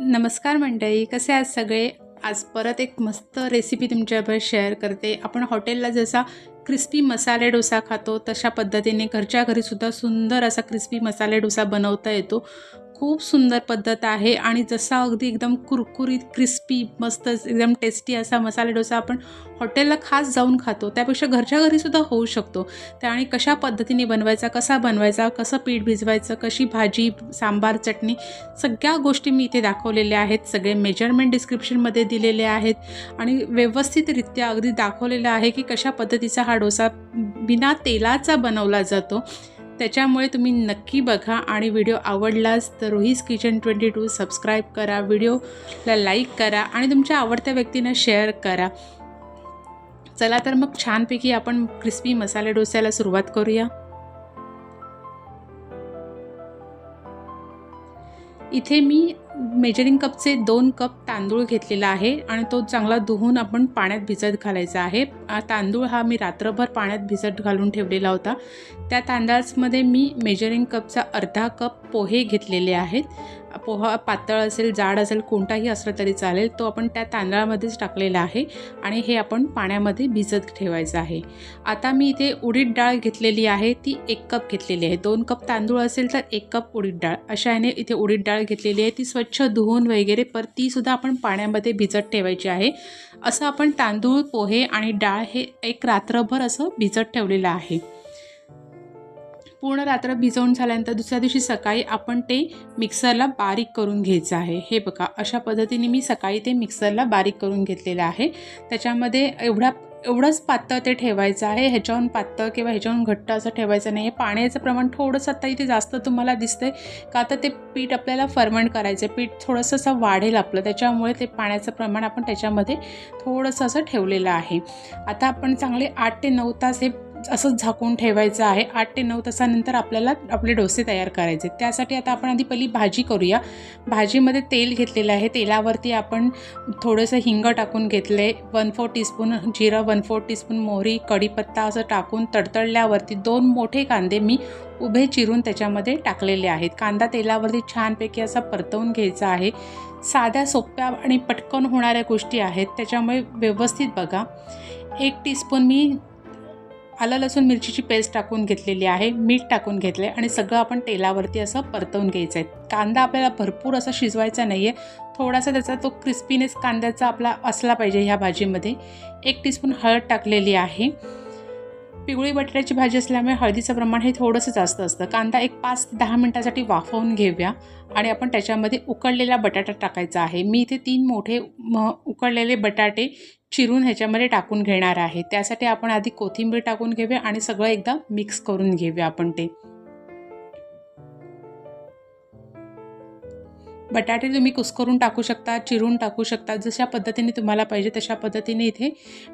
नमस्कार मंडळी कसे आहात सगळे? आज परत एक मस्त रेसिपी तुमच्याबरोबर शेअर करते. आपण हॉटेलला जसा क्रिस्पी मसाले डोसा खातो तशा पद्धतीने घरच्या घरीसुद्धा सुंदर असा क्रिस्पी मसाले डोसा बनवता येतो. खूप सुंदर पद्धत आहे आणि जसा अगदी एकदम कुरकुरीत क्रिस्पी मस्त एकदम टेस्टी असा मसाले डोसा आपण हॉटेलला खास जाऊन खातो. त्यापेक्षा घरच्या घरीसुद्धा होऊ शकतो. त्या आणि कशा पद्धतीने बनवायचा कसा बनवायचा कसं पीठ भिजवायचं कशी भाजी सांबार चटणी सगळ्या गोष्टी मी इथे दाखवलेल्या आहेत. सगळे मेजरमेंट डिस्क्रिप्शनमध्ये दिलेले आहेत. आणि व्यवस्थितरित्या अगदी दाखवलेलं आहे की कशा पद्धतीचा हा डोसा बिना तेलाचा बनवला जातो. त्याच्यामुळे तुम्ही नक्की बघा आणि व्हिडिओ आवडलाच तर Rohi's kitchen twenty two subscribe करा व्हिडिओला लाईक करा आणि तुमच्या आवडत्या व्यक्तींना शेअर करा. चला तर मग छानपैकी आपण क्रिस्पी मसाले डोस्याला सुरुवात करूया. इथे मी मेजरिंग कपचे दोन कप तांदूळ घेतलेला आहे आणि तो चांगला धुवून आपण पाण्यात भिजत घालायचा आहे. तांदूळ हा मी रात्रभर पाण्यात भिजत घालून ठेवलेला होता. त्या तांदळामध्ये मी मेजरिंग कपचा अर्धा कप पोहे घेतलेले आहेत. पोहा पातळ असेल जाड असेल कोणताही असला तरी चालेल तो आपण त्या तांदळामध्येच टाकलेला आहे आणि हे आपण पाण्यामध्ये भिजत ठेवायचं आहे. आता मी इथे उडीद डाळ घेतलेली आहे ती एक कप घेतलेली आहे. दोन कप तांदूळ असेल तर एक कप उडीद डाळ. अशा याने इथे उडीद डाळ घेतलेली आहे ती स्वच्छ धुवून वगैरे पर तीसुद्धा आपण पाण्यामध्ये भिजत ठेवायची आहे. असं आपण तांदूळ पोहे आणि डाळ हे एक रात्रभर असं भिजत ठेवलेलं आहे. पूर्ण रात्र भिजवून झाल्यानंतर दुसऱ्या दिवशी सकाळी आपण ते मिक्सरला बारीक करून घ्यायचं आहे. हे बघा अशा पद्धतीने मी सकाळी ते मिक्सरला बारीक करून घेतलेलं आहे. त्याच्यामध्ये एवढ्या एवढंच पातळ ते ठेवायचं आहे. ह्याच्याहून पातळ किंवा ह्याच्याहून घट्ट असं ठेवायचं नाही. आहे पाण्याचं प्रमाण थोडंसं आता इथे जास्त तुम्हाला दिसतंय. का तर ते पीठ आपल्याला फर्मेंट करायचं आहे. पीठ थोडंसं असं वाढेल आपलं. त्याच्यामुळे ते पाण्याचं प्रमाण आपण त्याच्यामध्ये थोडंसं असं ठेवलेलं आहे. आता आपण चांगले आठ ते नऊ तास हे असंच झाकून ठेवायचं आहे. आठ ते नऊ तासानंतर आपल्याला आपले डोसे तयार करायचे. त्यासाठी आता आपण आधी पहिली भाजी करूया. भाजीमध्ये तेल घेतलेलं आहे. तेलावरती आपण थोडंसं हिंग टाकून घेतलं. आहे वन फोर टीस्पून जिरं वन फोर टीस्पून मोहरी कढीपत्ता असं टाकून तडतडल्यावरती दोन मोठे कांदे मी उभे चिरून त्याच्यामध्ये टाकलेले आहेत. कांदा तेलावरती छानपैकी असा परतवून घ्यायचा आहे. साध्या सोप्या आणि पटकन होणाऱ्या गोष्टी आहेत. त्याच्यामुळे व्यवस्थित बघा. एक टीस्पून मी आलं लसूण मिरचीची पेस्ट टाकून घेतलेली आहे मीठ टाकून घेतलं आहे आणि सगळं आपण तेलावरती असं परतवून घ्यायचं आहे कांदा आपल्याला भरपूर असा शिजवायचा नाही आहे थोडासा त्याचा तो क्रिस्पीनेस कांद्याचा आपला असला पाहिजे ह्या भाजीमध्ये. एक टीस्पून हळद टाकलेली आहे. पिवळी बटाट्याची भाजी असल्यामुळे हळदीचं प्रमाण हे थोडंसं जास्त असतं. कांदा एक पाच ते दहा मिनटासाठी वाफवून घेऊया आणि आपण त्याच्यामध्ये उकडलेला बटाटा टाकायचा आहे. मी इथे तीन मोठे म उकडलेले बटाटे चिरून ह्याच्यामध्ये टाकून घेणार आहे. त्यासाठी आपण आधी कोथिंबीर टाकून घेऊया आणि सगळं एकदा मिक्स करून घेऊया आपण ते. बटाटे तुम्ही कुस्करून टाकू शकता चिरून टाकू शकता जशा पद्धतीने तुम्हाला पाहिजे तशा पद्धतीने इथे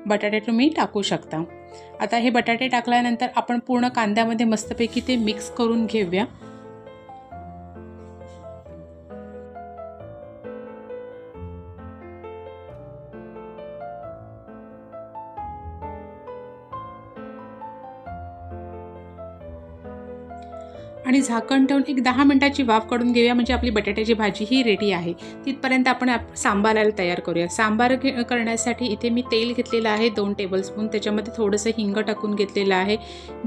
बटाटे तुम्ही टाकू शकता. आता हे बटाटे टाकल्यानंतर आपण पूर्ण कांद्यामध्ये मस्तपैकी ते मिक्स करून घेऊया. आणि झाकण ठेवून एक दहा मिनटाची वाफ काढून घेऊया. म्हणजे आपली बटाट्याची भाजी ही रेडी आहे. तिथपर्यंत आपण आप सांबाराला तयार करूया. सांबार घे करण्यासाठी इथे मी तेल घेतलेलं आहे दोन टेबलस्पून त्याच्यामध्ये थोडंसं हिंग टाकून घेतलेलं आहे.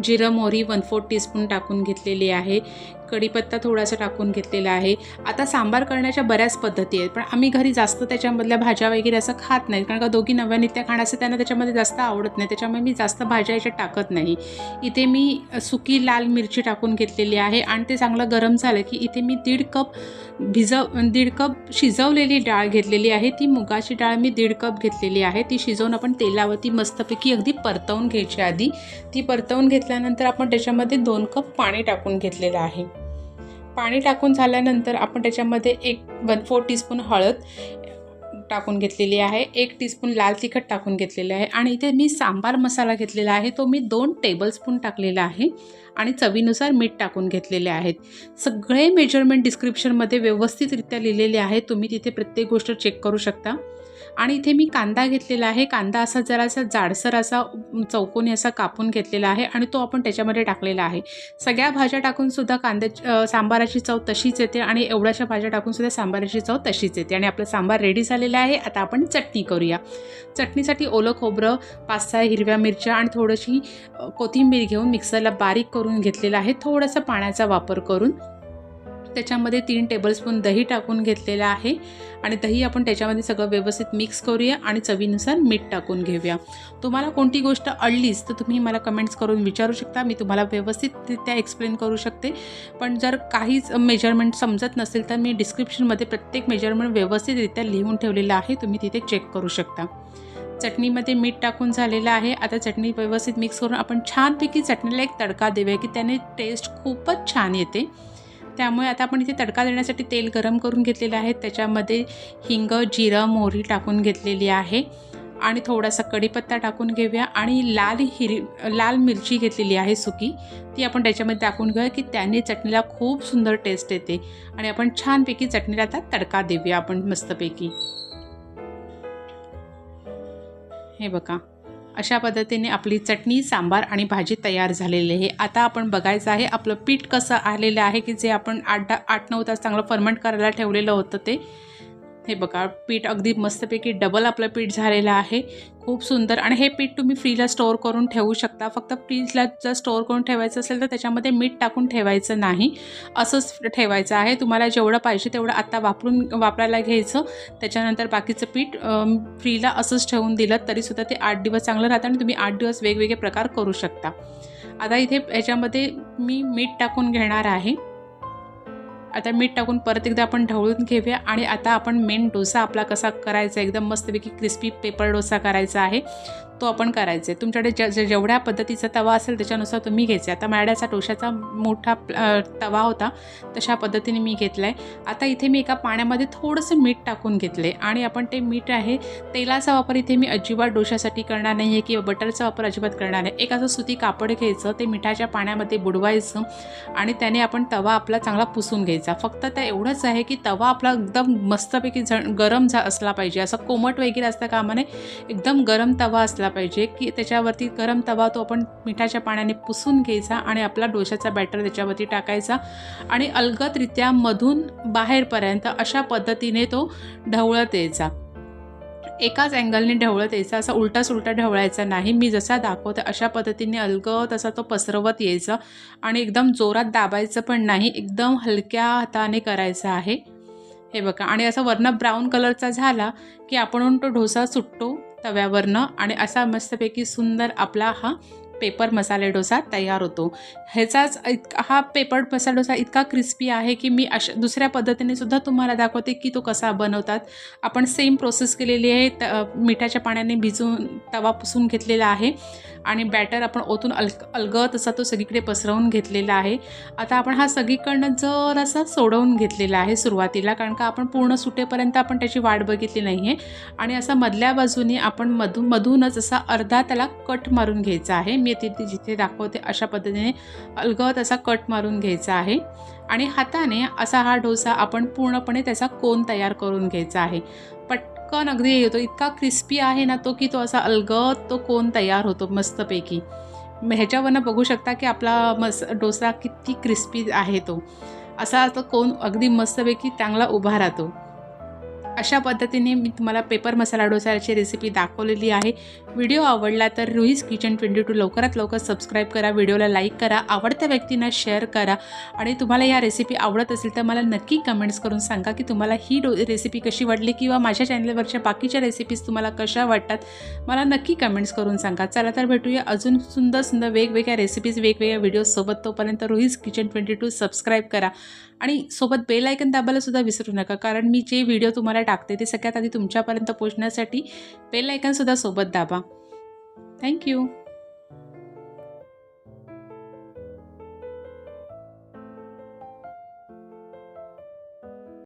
जिरं मोहरी वन फोर टीस्पून टाकून घेतलेली आहे. कढीपत्ता थोडासा टाकून घेतलेला आहे. आता सांबार करण्याच्या बऱ्याच पद्धती आहेत पण आम्ही घरी जास्त त्याच्यामधल्या भाज्या वगैरे असं खात नाही कारण का दोघी नव्या नित्या खाण्याचं त्यांना त्याच्यामध्ये जास्त आवडत नाही त्याच्यामुळे मी जास्त भाज्या याच्यात टाकत नाही. इथे मी सुकी लाल मिरची टाकून घेतलेली आहे आणि ते चांगलं गरम झालं की इथे मी दीड कप भिजव दीड कप शिजवलेली डाळ घेतलेली आहे. ती मुगाची डाळ मी दीड कप घेतलेली आहे. ती शिजवून आपण तेलावरती मस्तपैकी अगदी परतवून घ्यायची आधी. ती परतवून घेतल्यानंतर आपण त्याच्यामध्ये दोन कप पाणी टाकून घेतलेलं आहे. पाणी टाकून झाल्यानंतर आपण त्याच्यामध्ये एक वन फोर टीस्पून हळद टाकून घेतलेली आहे एक टीस्पून लाल तिखट टाकून घेतलेले आहे आणि इथे मी सांबार मसाला घेतलेला आहे तो मी दोन टेबलस्पून टाकलेला आहे. आणि चवीनुसार मीठ टाकून घेतलेले आहेत. सगळे मेजरमेंट डिस्क्रिप्शनमध्ये व्यवस्थितरित्या लिहिलेले आहेत. तुम्ही तिथे प्रत्येक गोष्ट चेक करू शकता. आणि इथे मी कांदा घेतलेला आहे. कांदा असा जरासा जाडसर असा चौकोनी असा कापून घेतलेला आहे आणि तो आपण त्याच्यामध्ये टाकलेला आहे. सगळ्या भाज्या टाकूनसुद्धा कांद्या सांबाराची चव तशीच येते आणि एवढ्याशा भाज्या टाकूनसुद्धा सांबाराची चव तशीच येते. आणि आपलं सांबार रेडी झालेला आहे. आता आपण चटणी करूया. चटणीसाठी ओलं खोबरं पाच सहा हिरव्या मिरच्या आणि थोडीशी कोथिंबीर घेऊन मिक्सरला बारीक करून घेतलेलं आहे थोडंसं पाण्याचा वापर करून. त्याच्यामध्ये तीन टेबलस्पून दही टाकून घेतलेलं आहे आणि दही आपण त्याच्यामध्ये सगळं व्यवस्थित मिक्स करूया आणि चवीनुसार मीठ टाकून घेऊया. तुम्हाला कोणती गोष्ट अडलीच तर तुम्ही मला कमेंट्स करून विचारू शकता मी तुम्हाला व्यवस्थितरित्या एक्सप्लेन करू शकते. पण जर काहीच मेजरमेंट समजत नसेल तर मी डिस्क्रिप्शनमध्ये प्रत्येक मेजरमेंट व्यवस्थितरित्या लिहून ठेवलेलं आहे तुम्ही तिथे चेक करू शकता. चटणीमध्ये मीठ टाकून झालेलं आहे. आता चटणी व्यवस्थित मिक्स करून आपण छानपैकी चटणीला एक तडका देऊया की त्याने टेस्ट खूपच छान येते. त्यामुळे आता आपण इथे तडका देण्यासाठी तेल गरम करून घेतलेलं आहे. त्याच्यामध्ये हिंग जिरं मोहरी टाकून घेतलेली आहे. आणि थोडासा कढीपत्ता टाकून घेऊया. आणि लाल हिरी लाल मिरची घेतलेली आहे सुकी. ती आपण त्याच्यामध्ये टाकून घेऊया की त्याने चटणीला खूप सुंदर टेस्ट येते. आणि आपण छानपैकी चटणीला आता तडका देऊया आपण मस्तपैकी. हे बघा. अशा पद्धतीने आपली चटणी सांबार आणि भाजी तयार झालेली आहे. आता आपण बघायचं आहे आपलं पीठ कसं आलेलं आहे की जे आपण आठ आठ नऊ तास चांगलं फर्मंट करायला ठेवलेलं होतं ते. हे बघा पीठ अगदी मस्तपैकी डबल आपलं पीठ झालेलं आहे. खूप सुंदर. आणि हे पीठ तुम्ही फ्रीला स्टोअर करून ठेवू शकता. फक्त फ्रीजला जर स्टोअर करून ठेवायचं असेल तर त्याच्यामध्ये मीठ टाकून ठेवायचं नाही. असंच ठेवायचं आहे. तुम्हाला जेवढं पाहिजे तेवढं आत्ता वापरून वापरायला घ्यायचं. त्याच्यानंतर बाकीचं पीठ फ्रीला असंच ठेवून दिलं तरीसुद्धा ते आठ दिवस चांगलं राहतं आणि तुम्ही आठ दिवस वेगवेगळे प्रकार करू शकता. आता इथे याच्यामध्ये मी मीठ टाकून घेणार आहे. आता मीठ टाकून परत एकदा आपण ढवळून घेऊया आणि आता आपण मेन डोसा आपला कसा करायचा एकदम मस्तपैकी क्रिस्पी पेपर डोसा करायचा आहे. तो आपण करायचा. आहे तुमच्याकडे जे जेवढ्या पद्धतीचा तवा असेल त्याच्यानुसार तुम्ही घ्यायचा. आता माझ्याचा डोशाचा मोठा तवा होता तशा पद्धतीने मी घेतला आहे आता इथे मी एका पाण्यामध्ये थोडंसं मीठ टाकून घेतले आणि आपण ते मीठ आहे तेलाचा वापर इथे मी अजिबात डोशासाठी करणार नाही आहे किंवा बटरचा वापर अजिबात करणार नाही. एक असं सुती कापड घ्यायचं ते मिठाच्या पाण्यामध्ये बुडवायचं आणि त्याने आपण तवा आपला चांगला पुसून घ्यायचा. फक्त त्या एवढंच आहे की तवा आपला एकदम मस्तपैकी झ गरम झा असला पाहिजे. असं कोमट वगैरे असता कामाने एकदम गरम तवा असला पाहिजे की त्याच्यावरती गरम तवा तो आपण मिठाच्या पाण्याने पुसून घ्यायचा आणि आपला डोशाचा बॅटर त्याच्यावरती टाकायचा आणि अलगदरित्या मधून बाहेरपर्यंत अशा पद्धतीने तो ढवळत यायचा. एकाच अँगलने ढवळत यायचा असा उलटा सुलटा ढवळायचा नाही. मी जसा दाखवते अशा पद्धतीने अलगत असा तो पसरवत यायचा आणि एकदम जोरात दाबायचं पण नाही एकदम हलक्या हाताने करायचं आहे. हे बघा आणि असं वर्ण ब्राऊन कलरचा झाला की आपण तो डोसा सुटतो तव्यावरनं आणि असा मस्तपैकी सुंदर आपला हा पेपर मसाले डोसा तयार होतो. ह्याचाच इतका हा पेपर मसाला डोसा इतका क्रिस्पी आहे की मी अशा दुसऱ्या पद्धतीने सुद्धा तुम्हाला दाखवते की तो कसा बनवतात. आपण सेम प्रोसेस केलेली आहे त मिठाच्या पाण्याने भिजून तवा पुसून घेतलेला आहे आणि बॅटर आपण ओतून अल अलगत असा तो सगळीकडे पसरवून घेतलेला आहे. आता आपण हा सगळीकडनं जर असा सोडवून घेतलेला आहे सुरुवातीला कारण का आपण पूर्ण सुटेपर्यंत आपण त्याची वाट बघितली नाही आहे आणि असा मधल्या बाजूने आपण मधून मधूनच असा अर्धा त्याला कट मारून घ्यायचा आहे. येते ती जिथे दाखवते अशा पद्धतीने अलगत असा कट मारून घ्यायचा आहे. आणि हाताने असा हा डोसा आपण पूर्णपणे त्याचा कोन तयार करून घ्यायचा आहे. पटकन अगदी येतो. इतका क्रिस्पी आहे ना तो की तो असा अलगत तो कोन तयार होतो मस्तपैकी. ह्याच्यावरनं बघू शकता की आपला मस डोसा किती क्रिस्पी आहे तो. असा तो कोन अगदी मस्तपैकी चांगला उभा राहतो. अशा पद्धतीने मी तुम्हाला पेपर मसाला डोसाची रेसिपी दाखवलेली आहे. व्हिडिओ आवडला तर रुईज किचन ट्वेंटी टू लवकरात लवकर सबस्क्राईब करा व्हिडिओला लाईक करा आवडत्या व्यक्तींना शेअर करा. आणि तुम्हाला या रेसिपी आवडत असेल तर मला नक्की कमेंट्स करून सांगा की तुम्हाला ही डो रेसिपी कशी वाटली किंवा माझ्या चॅनलवरच्या बाकीच्या रेसिपीज तुम्हाला कशा वाटतात. मला नक्की कमेंट्स करून सांगा. चला तर भेटूया अजून सुंदर सुंदर वेगवेगळ्या रेसिपीज वेगवेगळ्या व्हिडिओसोबत तोपर्यंत Rui's kitchen twenty two subscribe करा. आणि सोबत बेल आयकन दाबायला सुद्धा विसरू नका कारण मी जे व्हिडिओ तुम्हाला टाकते ते सगळ्यात आधी तुमच्यापर्यंत पोचण्यासाठी बेल आयकनसुद्धा सोबत दाबा. थँक्यू